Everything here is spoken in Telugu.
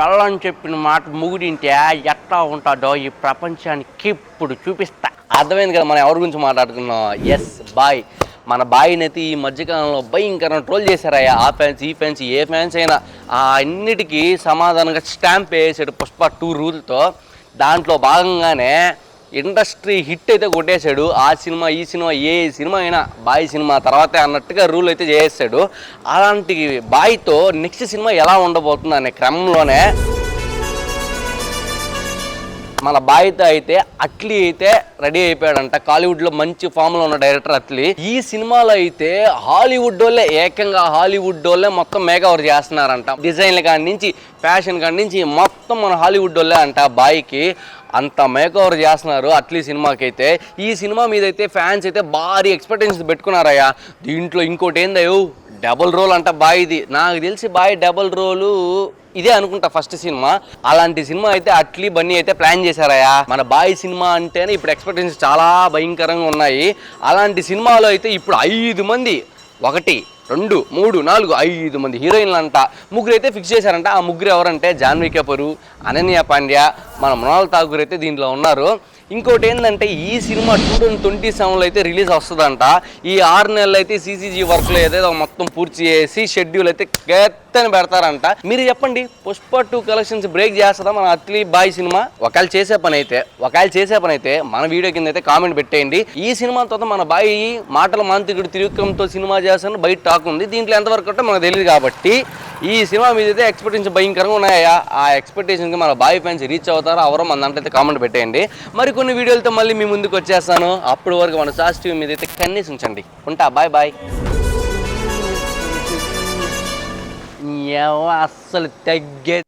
పెళ్ళని చెప్పిన మాట ముగుడింటే ఎట్లా ఉంటుందో ఈ ప్రపంచానికి ఇప్పుడు చూపిస్తా. అర్థమైంది కదా మనం ఎవరి గురించి మాట్లాడుకున్నాం ఎస్ బాయ్ మన బాయ్ని అయితే ఈ మధ్యకాలంలో భయంకరంగా ట్రోల్ చేశారయ్యా. ఆ ఫ్యాన్స్ ఈ ఫ్యాన్స్ ఏ ఫ్యాన్స్ అయినా. ఆ అన్నిటికీ సమాధానంగా స్టాంప్ వేసాడు పుష్ప టూ రూల్తో దాంట్లో భాగంగానే ఇండస్ట్రీ హిట్ అయితే కొట్టేశాడు. ఆ సినిమా ఈ సినిమా ఏ సినిమా అయినా బాయ్ సినిమా తర్వాతే అన్నట్టుగా రూల్ అయితే చేసేసాడు అలాంటి బాయ్తో నెక్స్ట్ సినిమా ఎలా ఉండబోతుంది అనే క్రమంలోనే మన బాయ్తో అయితే అట్లీ అయితే రెడీ అయిపోయాడంట. కాలీవుడ్లో మంచి ఫామ్లో ఉన్న డైరెక్టర్ అట్లీ ఈ సినిమాలో అయితే హాలీవుడ్ వాళ్ళే ఏకంగా హాలీవుడ్ వాళ్ళే మొత్తం మేకవర్ చేస్తున్నారంట. డిజైన్ల కాడి నుంచి ఫ్యాషన్ కాడి నుంచి మొత్తం మన హాలీవుడ్ వాళ్ళే అంట బాయ్కి. అంత మేకవర్ చేస్తున్నారు అట్లీ సినిమాకి అయితే ఈ సినిమా మీద అయితే ఫ్యాన్స్ అయితే భారీ ఎక్స్పెక్టేషన్స్ పెట్టుకున్నారయ్యా. దీంట్లో ఇంకోటి ఏందయ్యో డబుల్ రోల్ అంట బాయ్ది. నాకు తెలిసి బాయ్ డబుల్ రోలు ఇదే అనుకుంటా ఫస్ట్ సినిమా. అలాంటి సినిమా అయితే అట్లీ బన్నీ అయితే ప్లాన్ చేశారయ్యా. మన బాయ్ సినిమా అంటేనే ఇప్పుడు ఎక్స్పెక్టేషన్స్ చాలా భయంకరంగా ఉన్నాయి. అలాంటి సినిమాలో అయితే ఇప్పుడు ఐదు మంది ఒకటి రెండు మూడు నాలుగు ఐదు మంది హీరోయిన్లు అంట ముగ్గురు అయితే ఫిక్స్ చేశారంట. ఆ ముగ్గురు ఎవరంటే జాన్వీ కపూర్ అనన్య పాండ్య మన మృణాల్ ఠాగూర్ అయితే దీంట్లో ఉన్నారు. ఇంకోటి ఏంటంటే ఈ సినిమా టూ థౌజండ్ ట్వంటీ సెవెన్లో అయితే రిలీజ్ వస్తుందంట. ఈ ఆరు నెలలు అయితే సీసీజీ వర్క్లో ఏదైతే మొత్తం పూర్తి చేసి షెడ్యూల్ అయితే గెత్తని పెడతారంట. మీరు చెప్పండి పుష్ప టూ కలెక్షన్స్ బ్రేక్ చేస్తుందా మన అత్లీ బాయ్ సినిమా? ఒకవేళ చేసే పని అయితే ఒకవేళ చేసే పని అయితే మన వీడియో కింద అయితే కామెంట్ పెట్టేయండి. ఈ సినిమా తర్వాత మన బాయ్ మాటల మాంతికుడు తిరుగుకంతో సినిమా చేస్తాను బయట టాక్ ఉంది. దీంట్లో ఎంతవరకు అంటే మనకు తెలియదు కాబట్టి ఈ సినిమా మీద అయితే ఎక్స్పెక్టేషన్ భయంకరంగా ఉన్నాయా ఆ ఎక్స్పెక్టేషన్కి మన బాయ్ ఫ్యాన్స్ రీచ్ అవుతారో అవరో మన దాంట్లో అయితే కామెంట్ పెట్టేయండి. మరికొన్ని వీడియోలతో మళ్ళీ మీ ముందుకు వచ్చేస్తాను. అప్పటి వరకు మన సాస్ టీవీ మీద అయితే కన్నీసి ఉంచండి. ఉంటా బాయ్ బాయ్ అస్సలు తగ్గే